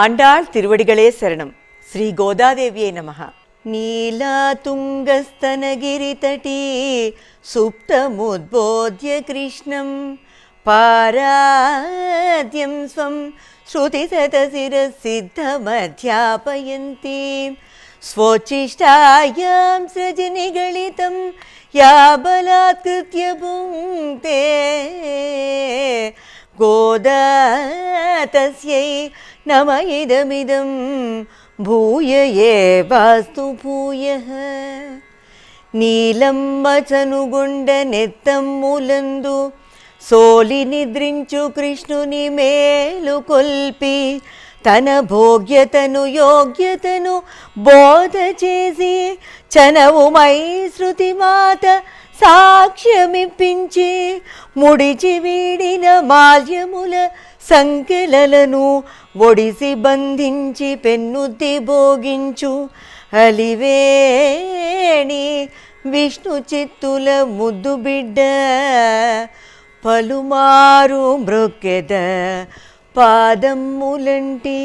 ஆண்டாள் திருவடிகளே சரணம் ஸ்ரீ கோதாதேவியை நமः नीलातुङ्गस्तनगिरितटी सुप्तमुद्बोध्य कृष्णं पाराद्यं स्वं श्रुतिशतशिरसिद्धमध्यापयन्ती स्वोच्छिष्टायां सृजनिगलितं या बलात्कृत्य भुङ्क्ते गोदा तस्यै नम इदमिदं भूय एवास्तु भूयः నీలమ్మచనుగుండ నెత్తమ్ములందు సోలి నిద్రించు కృష్ణుని మేలు కొల్పి తన భోగ్యతను యోగ్యతను బోధ చేసి చనవుమై శృతి మాత సాక్ష్యమిప్పించి ముడిచి వీడిన మాల్యముల సంకెలలను ఒడిసి బంధించి పెన్నుద్ది భోగించు అలివేణి విష్ణు చిత్తుల ముద్దు బిడ్డ. పలుమారు మృక్కెద పాదమ్ములంటి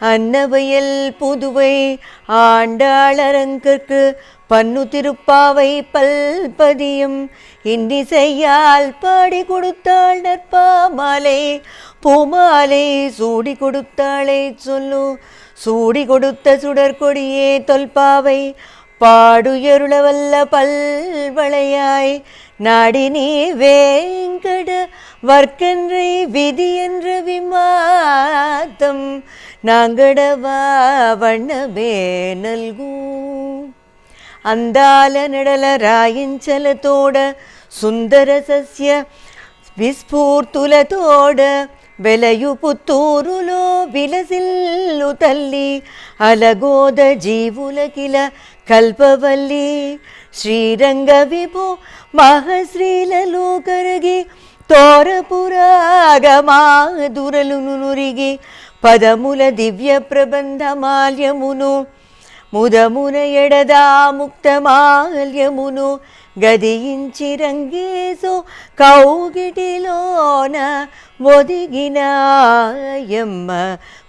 அன்னவயல் புதுவை ஆண்டாளரங்கற்கு பன்னு திருப்பாவை பல்பதியும் இன்னிசையால் பாடி கொடுத்தாள் நற்பாமாலை. பூமாலை சூடி கொடுத்தாளை சொல்லு. சூடி கொடுத்த சுடற்கொடியே தொல்பாவை. பாடுயருளவல்ல பல்வளையாய். நாடினி வேங்கட வர்க்கன்றை விதி என்ற விமாத்தம் ನಾಂಗಡವ వణ్ణవే నల్గు అందాల నెడల రాయించల తోడ సుందర సస్య విస్ఫూర్తుల తోడ వెలయు పుత్తూరులో విలసిల్లు తల్లి అలగోద జీవులకిల కల్పవల్లి శ్రీరంగ విభో మహశ్రీలలో కరగి తోరపురాగమాదురలును నురిగి పదముల దివ్య ప్రబంధమాల్యమును ముదమున ఎడదా ముక్తమాల్యమును గదియించి రంగేసు కౌగిటిలోన ఒదిగినాయమ్మ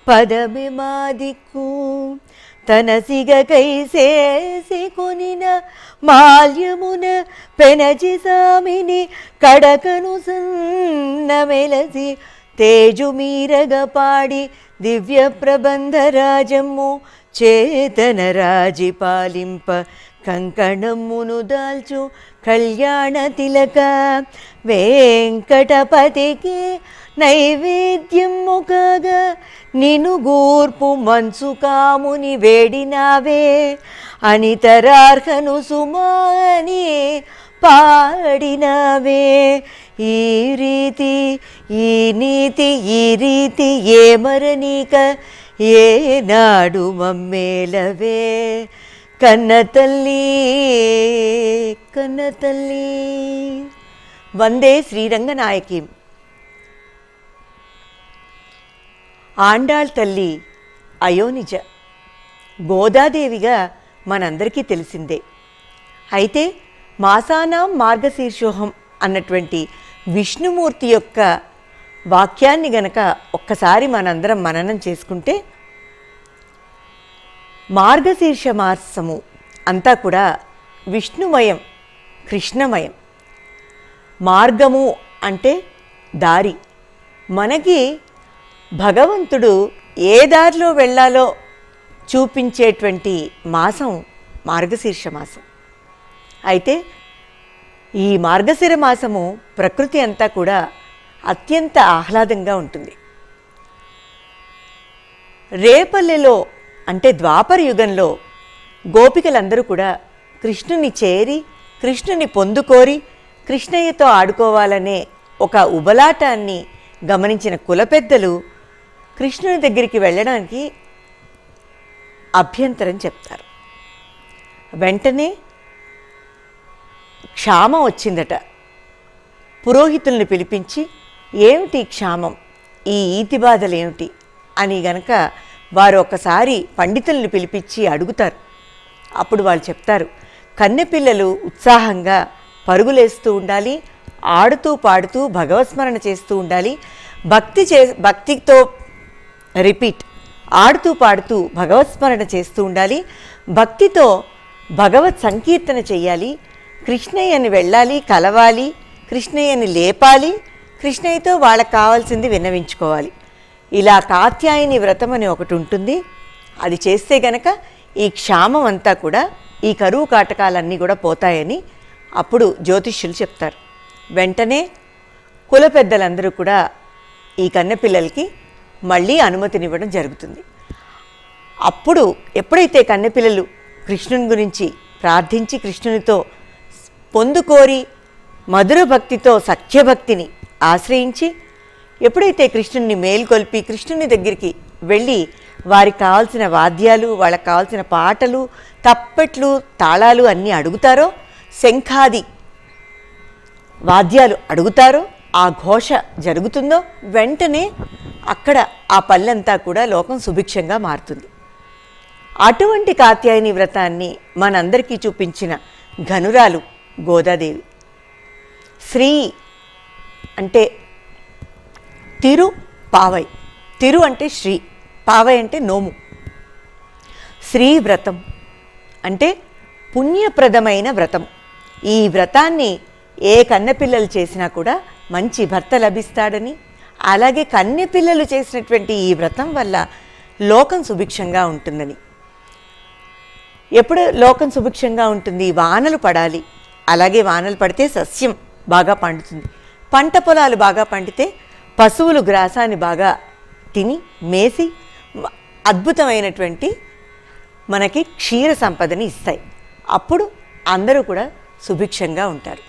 పదమి మాదిక్కు తన సిగకై చేసి కొనిన మాల్యమున పెనజి సామిని కడకను సన్నమెలసి తేజు మీరగ పాడి దివ్య ప్రబంధ రాజమ్ము చేతన రాజి పాలింప కంకణమ్మును దాల్చు కళ్యాణ తిలక. వెంకటపతికి నైవేద్యము కాగా నిను గూర్పు మంచు కాముని వేడినావే. అనితరార్హను సుమాని పాడినావే. ఈ రీతి ఈ నీతి ఈ రీతి ఏమరనీక ఏనాడు మమ్మేలవే? కన్న తల్లి కన్న తల్లి. వందే శ్రీరంగనాయకి. ఆండాళ్ తల్లి అయోనిజ. గోదాదేవిగా మనందరికీ తెలిసిందే. అయితే మాసానాం మార్గశీర్షోహం అన్నటువంటి విష్ణుమూర్తి యొక్క వాక్యాన్ని గనక ఒక్కసారి మనందరం మననం చేసుకుంటే మార్గశీర్ష మాసము అంతా కూడా విష్ణుమయం కృష్ణమయం. మార్గము అంటే దారి. మనకి భగవంతుడు ఏ దారిలో వెళ్ళాలో చూపించేటువంటి మాసం మార్గశీర్ష మాసం అయితే ఈ మార్గశిర మాసము ప్రకృతి అంతా కూడా అత్యంత ఆహ్లాదంగా ఉంటుంది. రేపల్లెలో అంటే ద్వాపర యుగంలో గోపికలందరూ కూడా కృష్ణుని చేరి కృష్ణుని పొందుకోరి కృష్ణయ్యతో ఆడుకోవాలనే ఒక ఉబలాటాన్ని గమనించిన కులపెద్దలు కృష్ణుని దగ్గరికి వెళ్ళడానికి అభ్యంతరం చెప్తారు. వెంటనే క్షామం వచ్చిందట. పురోహితుల్ని పిలిపించి ఏమిటి క్షామం? ఈ ఈతి బాధలు ఏమిటి అని గనక వారు ఒకసారి పండితుల్ని పిలిపించి అడుగుతారు. అప్పుడు వాళ్ళు చెప్తారు కన్నెపిల్లలు ఉత్సాహంగా పరుగులేస్తూ ఉండాలి ఆడుతూ పాడుతూ భగవత్స్మరణ చేస్తూ ఉండాలి భక్తి చే భక్తితో రిపీట్ ఆడుతూ పాడుతూ భగవత్స్మరణ చేస్తూ ఉండాలి భక్తితో భగవత్ సంకీర్తన చేయాలి కృష్ణయ్యని వెళ్ళాలి కలవాలి కృష్ణయ్యని లేపాలి కృష్ణయ్యతో వాళ్ళకి కావాల్సింది విన్నవించుకోవాలి. ఇలా కాత్యాయని వ్రతం అని ఒకటి ఉంటుంది. అది చేస్తే గనక ఈ క్షామం అంతా కూడా ఈ కరువు కాటకాలన్నీ కూడా పోతాయని అప్పుడు జ్యోతిష్యులు చెప్తారు. వెంటనే కుల పెద్దలందరూ కూడా ఈ కన్నెపిల్లలకి మళ్ళీ అనుమతినివ్వడం జరుగుతుంది. అప్పుడు ఎప్పుడైతే కన్నెపిల్లలు కృష్ణుని గురించి ప్రార్థించి కృష్ణునితో పొందుకోరి మధుర భక్తితో సత్యభక్తిని ఆశ్రయించి ఎప్పుడైతే కృష్ణుని మేల్కొల్పి కృష్ణుని దగ్గరికి వెళ్ళి వారికి కావాల్సిన వాద్యాలు వాళ్ళకి కావాల్సిన పాటలు తప్పెట్లు తాళాలు అన్నీ అడుగుతారో శంఖాది వాద్యాలు అడుగుతారో ఆ ఘోష జరుగుతుందో వెంటనే అక్కడ ఆ పల్లెంతా కూడా లోకం సుభిక్షంగా మారుతుంది. అటువంటి కాత్యాయని వ్రతాన్ని మనందరికీ చూపించిన ఘనురాలు గోదాదేవి. శ్రీ అంటే తిరు పావై. తిరు అంటే శ్రీ పావై అంటే నోము. శ్రీ వ్రతం అంటే పుణ్యప్రదమైన వ్రతం. ఈ వ్రతాన్ని ఏ కన్నెపిల్లలు చేసినా కూడా మంచి భర్త లభిస్తాడని అలాగే కన్నెపిల్లలు చేసినటువంటి ఈ వ్రతం వల్ల లోకం సుభిక్షంగా ఉంటుందని. ఎప్పుడు లోకం సుభిక్షంగా ఉంటుంది? వానలు పడాలి. అలాగే వానలు పడితే సస్యం బాగా పండుతుంది. పంట పొలాలు బాగా పండితే పశువులు గ్రాసాన్ని బాగా తిని మేసి అద్భుతమైనటువంటి మనకి క్షీర సంపదని ఇస్తాయి. అప్పుడు అందరూ కూడా సుభిక్షంగా ఉంటారు.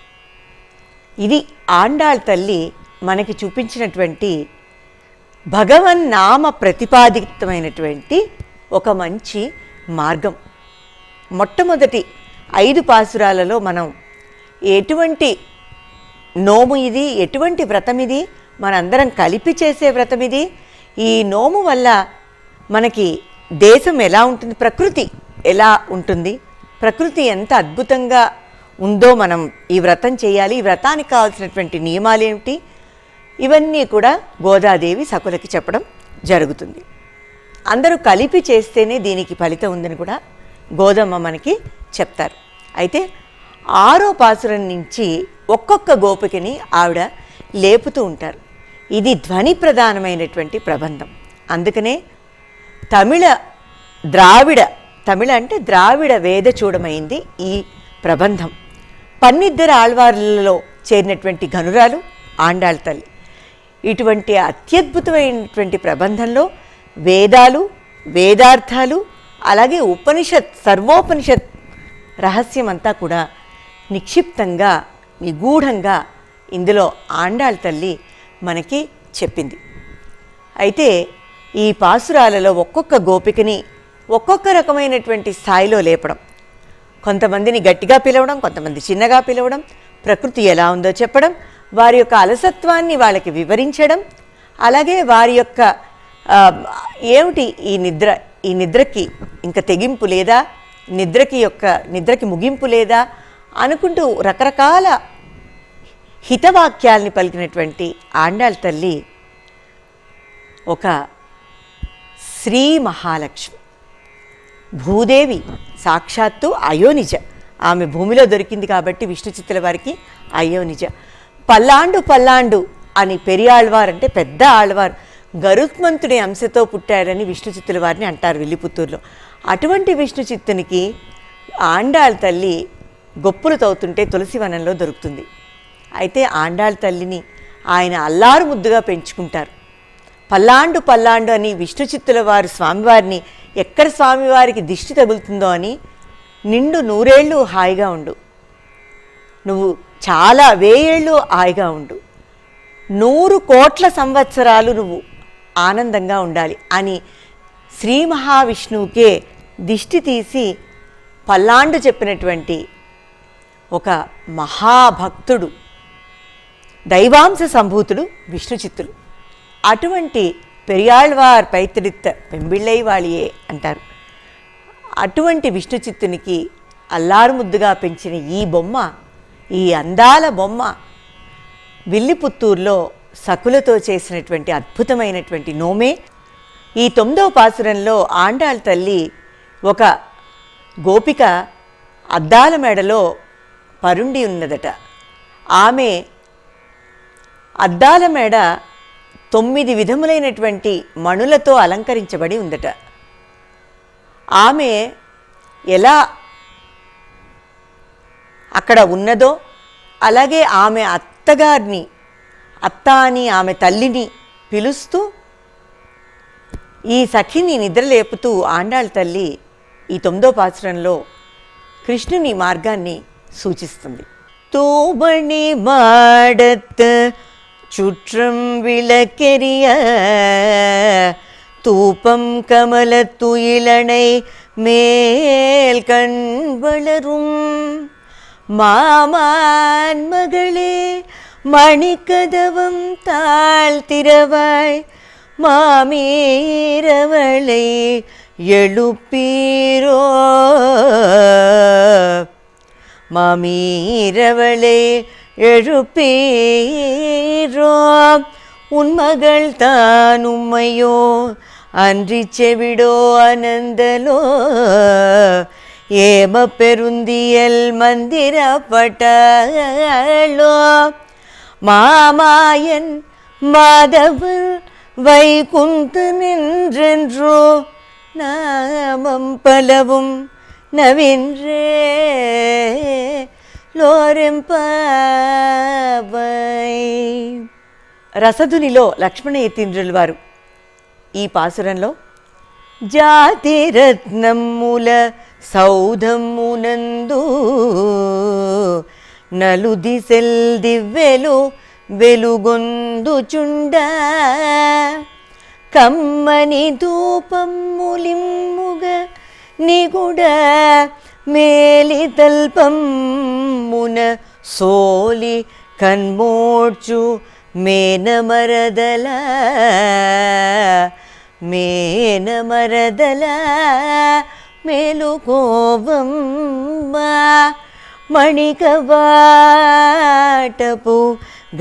ఇది ఆండాళ్ తల్లి మనకి చూపించినటువంటి భగవన్ నామ ప్రతిపాదితమైనటువంటి ఒక మంచి మార్గం. మొట్టమొదటి ఐదు పాసురాలలో మనం ఎటువంటి నోము ఇది? ఎటువంటి వ్రతం ఇది మనందరం కలిపి చేసే వ్రతం ఇది ఈ నోము వల్ల మనకి దేశం ఎలా ఉంటుంది? ప్రకృతి ఎలా ఉంటుంది? ప్రకృతి ఎంత అద్భుతంగా ఉందో మనం ఈ వ్రతం చేయాలి. ఈ వ్రతానికి కావాల్సినటువంటి నియమాలు ఏమిటి? ఇవన్నీ కూడా గోదాదేవి సకులకి చెప్పడం జరుగుతుంది. అందరూ కలిపి చేస్తేనే దీనికి ఫలితం ఉందని కూడా గోదమ్మ మనకి చెప్తారు. అయితే ఆరో పాసురం నుంచి ఒక్కొక్క గోపికని ఆవిడ లేపుతూ ఉంటారు. ఇది ధ్వని ప్రధానమైనటువంటి ప్రబంధం. అందుకనే తమిళ ద్రావిడ తమిళ అంటే ద్రావిడ వేద చూడమైంది ఈ ప్రబంధం. పన్నిద్దరు ఆళ్వార్లలో చేరినటువంటి ఘనురాలు ఆండాళ్ తల్లి. ఇటువంటి అత్యద్భుతమైనటువంటి ప్రబంధంలో వేదాలు వేదార్థాలు అలాగే ఉపనిషత్ సర్వోపనిషత్ రహస్యమంతా కూడా నిక్షిప్తంగా నిగూఢంగా ఇందులో ఆండాళ్ తల్లి మనకి చెప్పింది. అయితే ఈ పాసురాలలో ఒక్కొక్క గోపికని ఒక్కొక్క రకమైనటువంటి స్థాయిలో లేపడం కొంతమందిని గట్టిగా పిలవడం కొంతమంది చిన్నగా పిలవడం ప్రకృతి ఎలా ఉందో చెప్పడం వారి యొక్క అలసత్వాన్ని వాళ్ళకి వివరించడం అలాగే వారి యొక్క ఏమిటి ఈ నిద్ర ఈ నిద్రకి ఇంకా తెగింపు లేదా నిద్రకి యొక్క నిద్రకి ముగింపు లేదా అనుకుంటూ రకరకాల హితవాక్యాల్ని పలికినటువంటి ఆండాళ్ తల్లి ఒక శ్రీ మహాలక్ష్మి. భూదేవి సాక్షాత్తు అయోనిజ. ఆమె భూమిలో దొరికింది కాబట్టి విష్ణు చిత్తుల వారికి అయోనిజ. పల్లాండు పల్లాండు అని పెరియాళ్వారు అంటే పెద్ద ఆళ్వారు. గరుత్మంతుడి అంశతో పుట్టారని విష్ణు చిత్తుల వారిని అంటారు విల్లిపుత్తూరులో. అటువంటి విష్ణు చిత్తునికి ఆండాళ్ తల్లి గొప్పులు తవ్వుతుంటే తులసి వనంలో దొరుకుతుంది. అయితే ఆండాళ్ తల్లిని ఆయన అల్లారు ముద్దుగా పెంచుకుంటారు. పల్లాండు పల్లాండు అని విష్ణు చిత్తుల వారు స్వామివారిని ఎక్కడ స్వామివారికి దిష్టి తగులుతుందో అని నిండు నూరేళ్ళు హాయిగా ఉండు. నువ్వు చాలా వేయేళ్ళు హాయిగా ఉండు. నూరు కోట్ల సంవత్సరాలు నువ్వు ఆనందంగా ఉండాలి అని శ్రీ మహావిష్ణువుకే దిష్టి తీసి పల్లాండు చెప్పినటువంటి ఒక మహాభక్తుడు దైవాంశ సంభూతుడు విష్ణుచిత్తులు అటువంటి పెరియాళ్వార్ పైతిడిత్త పెంబిళ్ళై వాళియే అంటారు. అటువంటి విష్ణుచిత్తునికి అల్లారుముద్దుగా అల్లారు ముద్దుగా పెంచిన ఈ బొమ్మ ఈ అందాల బొమ్మ విల్లిపుత్తూరులో సకులతో చేసినటువంటి అద్భుతమైనటువంటి నోమే. ఈ తొమ్మిదవ పాసురంలో ఆండాళ్ తల్లి ఒక గోపిక అద్దాల మెడలో పరుండి ఉన్నదట. ఆమె అద్దాల మేడ తొమ్మిది విధములైనటువంటి మణులతో అలంకరించబడి ఉందట. ఆమె ఎలా అక్కడ ఉన్నదో అలాగే ఆమె అత్తగారిని అత్త అని ఆమె తల్లిని పిలుస్తూ ఈ సఖిని నిద్రలేపుతూ ఆండాళ్ళ తల్లి ఈ తొమ్మిదో పాత్రంలో కృష్ణుని మార్గాన్ని సూచిస్తుంది தூபணி மாடத்து சுற்றம் விளக்கெரிய தூப்பம் கமலத்துயிலனை மேல் கண் வளரும் மாமான் மகளே மணிக்கதவம் தாழ்த்திரவாய் மாமீரவளை எழுப்பீரோ மாமீரவளே எழுப்பீரோ. உன் மகள் தான் உம்மையோ அன்றி செவிடோ அனந்தலோ. ஏம பெருந்தியல் மந்திரப்பட்டோ மாமாயன் மாதவர் வைகுந்து நின்றென்றோ. நாமம் பலவும் నవిన్రే లోరెంపై రసధునిలో లక్ష్మణ యతీంద్రులు వారు. ఈ పాసురంలో జాతిరత్నముల సౌధమునందు నలు దిశల్ దివ్వెలు వెలుగొందుచుండ కమ్మని ధూపములిమ్ముగ నిగుడ మేలితల్పమున సోలి కన్మోడ్చు మేనమరదల మేనమరదల మేలుకోవమ్మ మణికవాటపు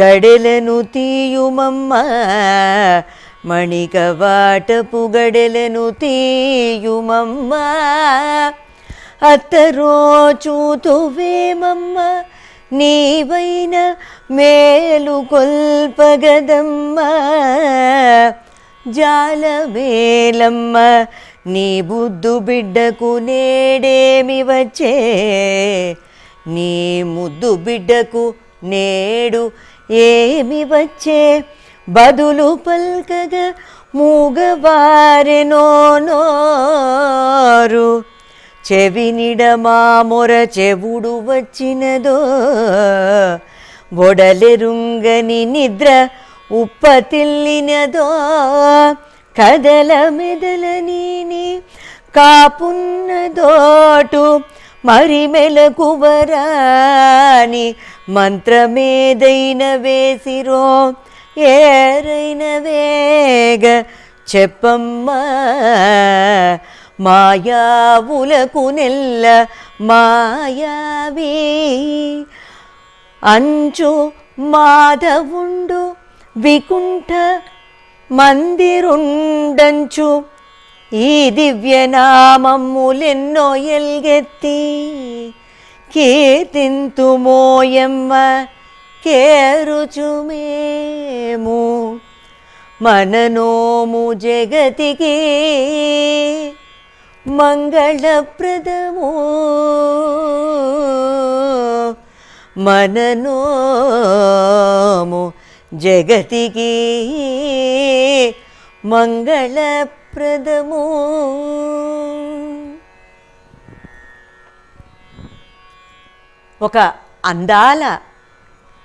గడెలను తీయుమమ్మ మణికవాటపు గడెలను తీయుమమ్మ. అత్తరో చూతువేమమ్మ నీవైన మేలు కొల్పగదమ్మ. జాలమేలమ్మ నీ బుద్ధు బిడ్డకు నేడేమి వచ్చే? నీ ముద్దు బిడ్డకు నేడు ఏమి వచ్చే? బదులు పల్కగా మూగవారెనోనోరు. చెవినిడ మా మొర చెవుడు వచ్చినదో. బొడలెరుంగని నిద్ర ఉప్పతిల్లినదో. కదల మెదలనీని కాపున్నదోటు మరి మెలకువరాని మంత్రమేదైన వేసిరో. ఏరైన వేగ చెప్పమ్మ మాయావులకు నెల్ల మాయావి. అంచు మాధవుండు వికుంఠ మందిరుండంచు ఈ దివ్యనామమ్ములెన్నో ఎల్గెత్తి కీర్తింతుమోయమ్మ. కేరుచుమేము మననోము జగతికి మంగళప్రదము. మననోము జగతికి మంగళప్రదము. ఒక అందాల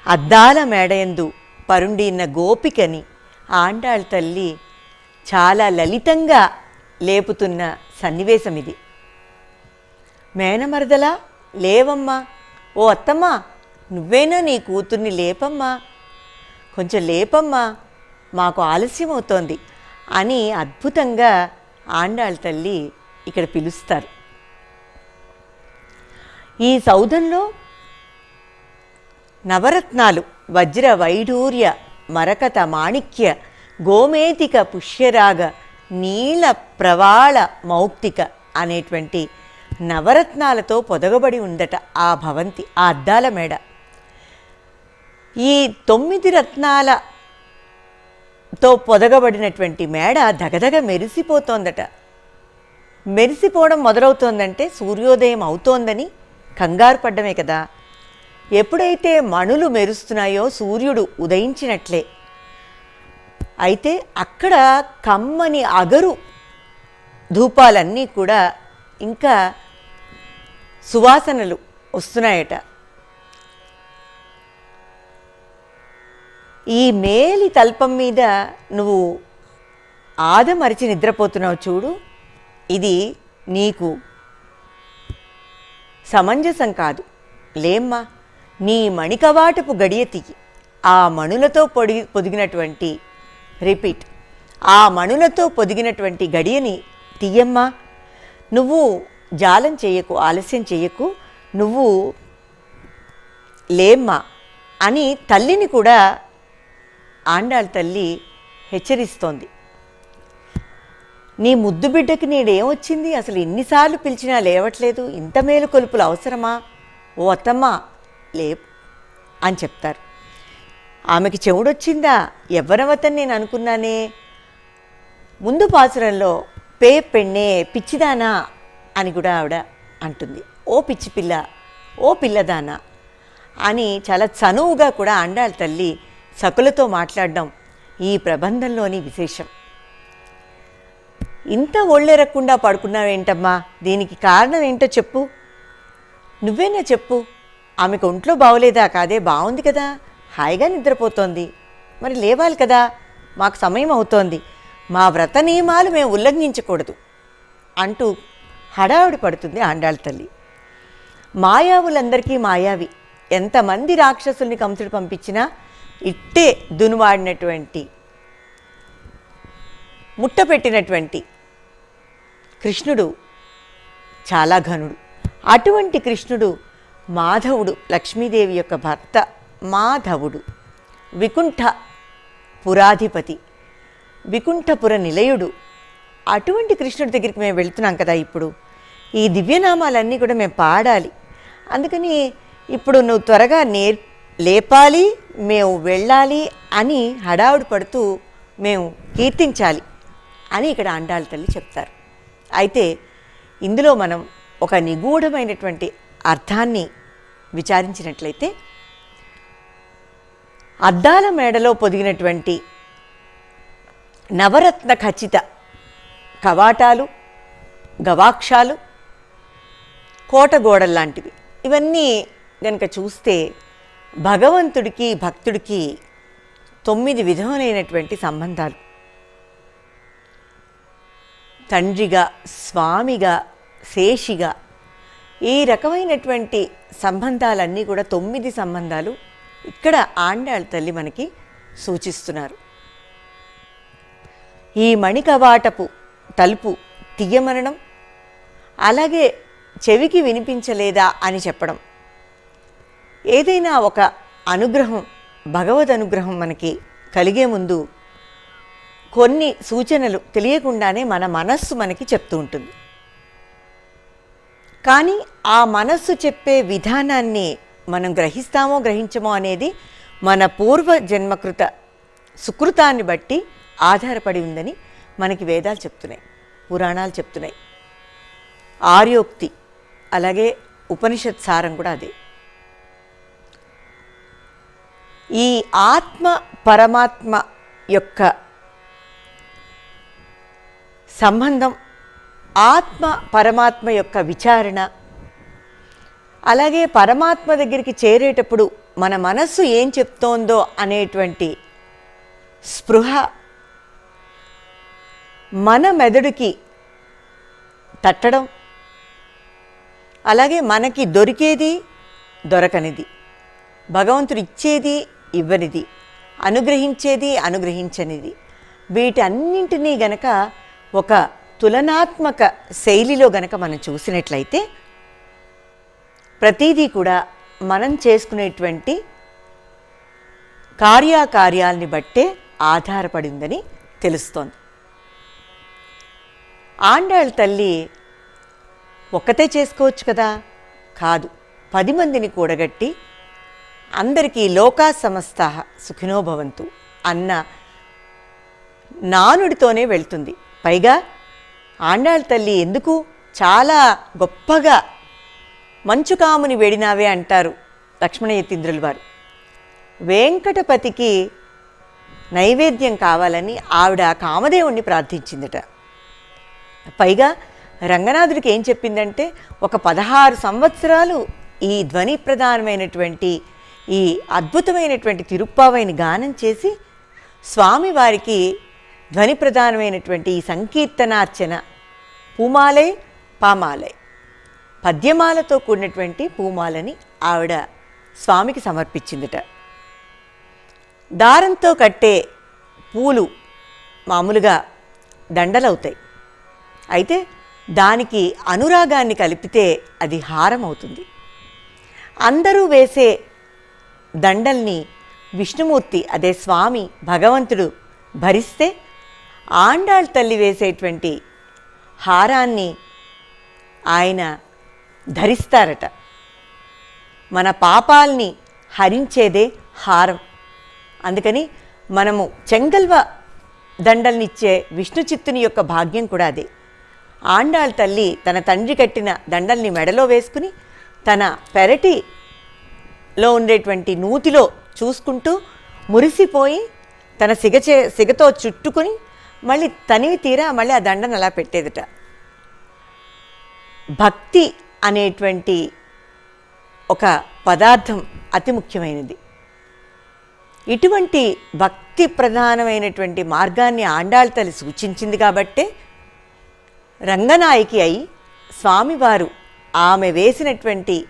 అద్దాల మేడయందు పరుండిన గోపికని ఆండాళ్ తల్లి చాలా లలితంగా లేపుతున్న సన్నివేశం ఇది మేనమరదలా లేవమ్మా. ఓ అత్తమ్మా నువ్వేనా నీ కూతుర్ని లేపమ్మా? కొంచెం లేపమ్మా మాకు ఆలస్యం అవుతోంది అని అద్భుతంగా ఆండాళ్ తల్లి ఇక్కడ పిలుస్తారు. ఈ సౌధంలో నవరత్నాలు. వజ్ర వైడూర్య మరకత మాణిక్య గోమేతిక పుష్యరాగ నీల ప్రవాళ మౌక్తిక అనేటువంటి నవరత్నాలతో పొదగబడి ఉందట ఆ భవంతి ఆ అద్దాల మేడ. ఈ తొమ్మిది రత్నాలతో పొదగబడినటువంటి మేడ దగదగ మెరిసిపోతోందట. మెరిసిపోవడం మొదలవుతోందంటే సూర్యోదయం అవుతోందని కంగారు పడ్డమే కదా. ఎప్పుడైతే మణులు మెరుస్తున్నాయో సూర్యుడు ఉదయించినట్లే. అయితే అక్కడ కమ్మని అగరు ధూపాలన్నీ కూడా ఇంకా సువాసనలు వస్తున్నాయట. ఈ మేలి తల్పం మీద నువ్వు ఆదమరిచి నిద్రపోతున్నావు చూడు. ఇది నీకు. సమంజసం కాదు. లేమ్మా. నీ మణికవాటపు గడియ తీయి ఆ మణులతో పొడి పొదిగినటువంటి రిపీట్ ఆ మణులతో పొదిగినటువంటి గడియని తీయమ్మా నువ్వు జాలం చేయకు ఆలస్యం చేయకు నువ్వు లేమ్మా అని తల్లిని కూడా ఆండాళ్ళ తల్లి హెచ్చరిస్తోంది. నీ ముద్దు బిడ్డకి నేడేమొచ్చింది? అసలు ఎన్నిసార్లు పిలిచినా లేవట్లేదు. ఇంత మేలు కొలుపులు అవసరమా? ఓ అత్తమ్మా లే అని చెప్తారు. ఆమెకి చెవుడొచ్చిందా? ఎవరవతని నేను అనుకున్నానే. ముందు పాసురంలో పే పెన్నే పిచ్చిదానా అని కూడా ఆవిడ అంటుంది. ఓ పిచ్చి పిల్ల ఓ పిల్లదానా అని చాలా చనువుగా కూడా అండాలి తల్లి సకులతో మాట్లాడడం ఈ ప్రబంధంలోని విశేషం. ఇంత ఒళ్ళెరక్కుండా పడుకున్నావేంటమ్మా? దీనికి కారణం ఏంటో చెప్పు. నువ్వేనా చెప్పు? ఆమెకు ఒంట్లో బాగోలేదా కాదే బాగుంది కదా. హాయిగా నిద్రపోతోంది. మరి లేవాలి కదా. మాకు సమయం అవుతోంది. మా వ్రత నియమాలు మేము ఉల్లంఘించకూడదు అంటూ హడావుడి పడుతుంది ఆండాళ్ళ తల్లి. మాయావులందరికీ మాయావి. ఎంతమంది రాక్షసుల్ని కంసుడు పంపించినా ఇట్టే దునువాడినటువంటి ముట్టపెట్టినటువంటి కృష్ణుడు చాలా ఘనుడు. అటువంటి కృష్ణుడు మాధవుడు లక్ష్మీదేవి యొక్క భర్త మాధవుడు. వికుంఠ పురాధిపతి. వికుంఠపుర నిలయుడు. అటువంటి కృష్ణుడి దగ్గరికి మేము వెళ్తున్నాం కదా ఇప్పుడు. ఈ దివ్యనామాలన్నీ కూడా మేము పాడాలి. అందుకని ఇప్పుడు నువ్వు త్వరగా నేర్ లేపాలి మేము వెళ్ళాలి అని హడావుడి పడుతూ మేము కీర్తించాలి అని ఇక్కడ అండాల తల్లి చెప్తారు. అయితే ఇందులో మనం ఒక నిగూఢమైనటువంటి అర్థాన్ని విచారించినట్లయితే అద్దాల మేడలో పొదిగినటువంటి నవరత్న ఖచ్చిత కవాటాలు గవాక్షాలు కోటగోడల్లాంటివి ఇవన్నీ గనక చూస్తే భగవంతుడికి భక్తుడికి తొమ్మిది విధములైనటువంటి సంబంధాలు. తండ్రిగా స్వామిగా శేషిగా ఈ రకమైనటువంటి సంబంధాలన్నీ కూడా తొమ్మిది సంబంధాలు ఇక్కడ ఆండాళ్ళ తల్లి మనకి సూచిస్తున్నారు. ఈ మణికవాటపు తలుపు తీయమనడం అలాగే చెవికి వినిపించలేదా అని చెప్పడం. ఏదైనా ఒక అనుగ్రహం భగవద్ అనుగ్రహం మనకి కలిగే ముందు కొన్ని సూచనలు తెలియకుండానే మన మనస్సు మనకి చెప్తూ ఉంటుంది. కానీ ఆ మనస్సు చెప్పే విధానాన్ని మనం గ్రహిస్తామో గ్రహించమో అనేది మన పూర్వ జన్మకృత సుకృతాన్ని బట్టి ఆధారపడి ఉందని మనకి వేదాలు చెప్తున్నాయి పురాణాలు చెప్తున్నాయి. ఆర్యోక్తి అలాగే ఉపనిషత్ సారం కూడా అదే. ఈ ఆత్మ పరమాత్మ యొక్క సంబంధం ఆత్మ పరమాత్మ యొక్క విచారణ. అలాగే పరమాత్మ దగ్గరికి చేరేటప్పుడు మన మనస్సు ఏం చెప్తోందో అనేటువంటి స్పృహ మన మెదడుకి తట్టడం. అలాగే మనకి దొరికేది దొరకనిది. భగవంతుడు ఇచ్చేది ఇవ్వనిది. అనుగ్రహించేది అనుగ్రహించనిది. వీటన్నింటినీ గనక ఒక తులనాత్మక శైలిలో గనక మనం చూసినట్లయితే ప్రతిదీ కూడా మనం చేసుకునేటువంటి కార్యాకార్యాల్ని బట్టే ఆధారపడిందని తెలుస్తోంది. ఆండాళ్ళ తల్లి ఒక్కతే చేసుకోవచ్చు కదా? కాదు. పది మందిని కూడగట్టి అందరికీ లోకా సమస్త సుఖినోభవంతు అన్న నానుడితోనే వెళ్తుంది. పైగా ఆండాళ్ళ తల్లి ఎందుకు? చాలా గొప్పగా. మంచు కాముని వేడినావే అంటారు లక్ష్మణ యతీంద్రుల వారు. వెంకటపతికి నైవేద్యం కావాలని ఆవిడ కామదేవుణ్ణి ప్రార్థించిందట. పైగా రంగనాథుడికి ఏం చెప్పిందంటే ఒక పదహారు సంవత్సరాలు ఈ ధ్వని ప్రధానమైనటువంటి ఈ అద్భుతమైనటువంటి తిరుప్పావైని గానం చేసి స్వామివారికి ధ్వని ప్రధానమైనటువంటి ఈ సంకీర్తనార్చన పూమాలై పామాలై. పద్యమాలతో కూడినటువంటి పూమాలని ఆవిడ స్వామికి సమర్పించిందట. దారంతో కట్టే పూలు మామూలుగా దండలవుతాయి. అయితే దానికి అనురాగాన్ని కలిపితే అది హారం అవుతుంది అందరూ వేసే దండల్ని విష్ణుమూర్తి అదే స్వామి భగవంతుడు భరిస్తే ఆండాళ్ తల్లి వేసేటువంటి హారాన్ని ఆయన ధరిస్తారట. మన పాపాల్ని హరించేదే హారం. అందుకని మనము చెంగల్వ దండల్నిచ్చే విష్ణు చిత్తుని యొక్క భాగ్యం కూడా అదే. ఆండాళ్ తల్లి తన తండ్రి కట్టిన దండల్ని మెడలో వేసుకుని తన పెరటిలో ఉండేటువంటి నూతిలో చూసుకుంటూ మురిసిపోయి తన సిగచే సిగతో చుట్టుకుని మళ్ళీ తనివి తీరా మళ్ళీ ఆ దండను అలా పెట్టేదట. భక్తి అనేటువంటి ఒక పదార్థం అతి ముఖ్యమైనది. ఇటువంటి భక్తి ప్రధానమైనటువంటి మార్గాన్ని ఆండాళ్ తల్లి సూచించింది కాబట్టే రంగనాయకి అయి స్వామివారు ఆమె వేసినటువంటి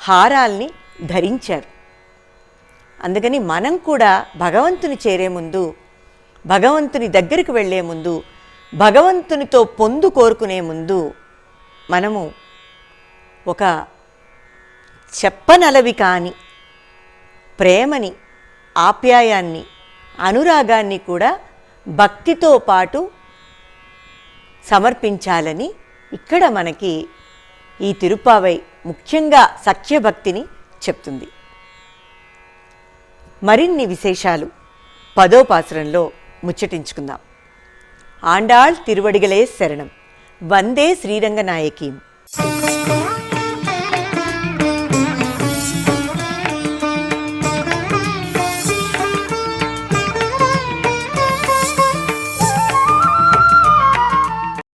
హారాల్ని ధరించారు. అందుకని మనం కూడా భగవంతుని చేరే ముందు భగవంతుని దగ్గరికి వెళ్ళే ముందు భగవంతునితో పొందు కోరుకునే ముందు మనము ఒక చెప్పనలవి కాని ప్రేమని ఆప్యాయాన్ని అనురాగాన్ని కూడా భక్తితో పాటు సమర్పించాలని ఇక్కడ మనకి ఈ తిరుపావై ముఖ్యంగా సఖ్యభక్తిని చెప్తుంది. మరిన్ని విశేషాలు పదోపాసరంలో ముచ్చటించుకుందాం. ఆండాళ్ తిరువడిగలే శరణం. వందే శ్రీరంగనాయకీం